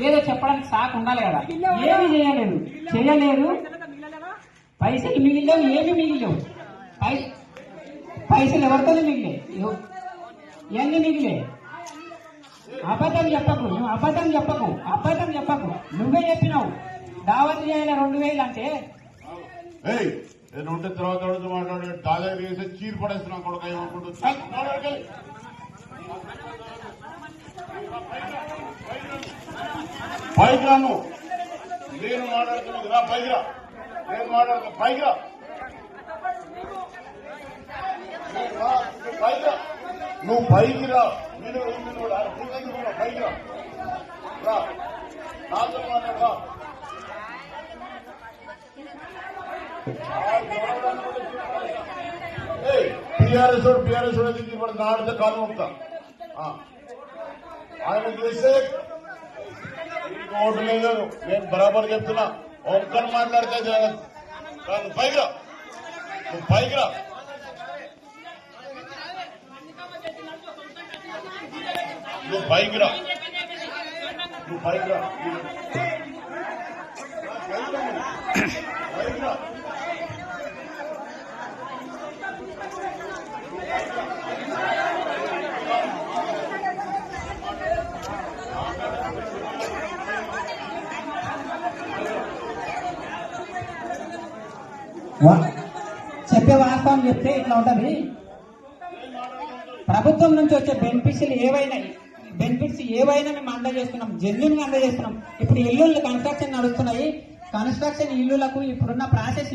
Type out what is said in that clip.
ఏదో చెప్పడానికి సాకు ఉండాలి కదా. ఏమీ చేయలేదు. చేయలేదు. పైసలు మిగిలేవు ఏమి మిగిలేవు పైసలు ఎవరితో మిగిలే ఎన్ని మిగిలే అబద్ధం చెప్పకు. నువ్వు అబద్ధం చెప్పకు. అబద్ధం చెప్పకు. నువ్వే చెప్పినావు. దావత్ చేయాలి రెండు వేలు అంటే ఉంటే తర్వాత మాట్లాడే వేసి చీరు పడేస్తున్నాం కొడుకు ఏమనుకుంటుంది చల్, మాట్లాడకెళ్ళి. పైకి రాను నేను మాట్లాడుతున్నాను రా పైకి రా నేను మాట్లాడుతున్నా పైకి రా నువ్వు రా, నువ్వు పైకి రా నువ్వు పైకి రా నేను నేను కూడా నీకెందుకు రా, పైకి రా రా. నాతో మాట్లాడు రా టీఆర్ఎస్ టీఆర్ఎస్ ఇప్పుడు నాడితే కాలు ఉంటా ఆయన చేస్తే నీకు ఓటు లేదు నేను బరాబర్ చెప్తున్నా. ఒక్కరు మాట్లాడితే జరగదు కాదు పైకి రా. నువ్వు పైకి రా. నువ్వు పైకి రా. నువ్వు పైకి రా. చెప్పే వాస్తవం చెప్తే ఇట్లా ఉంటది. ప్రభుత్వం నుంచి వచ్చే బెనిఫిట్స్ ఏవైనా బెనిఫిట్స్ ఏవైనా మేము అందజేస్తున్నాం. జెన్యున్గా అందజేస్తున్నాం. ఇప్పుడు ఇల్లులు కన్స్ట్రక్షన్ నడుస్తున్నాయి. కన్స్ట్రక్షన్ ఇల్లులకు ఇప్పుడున్న ప్రాసెస్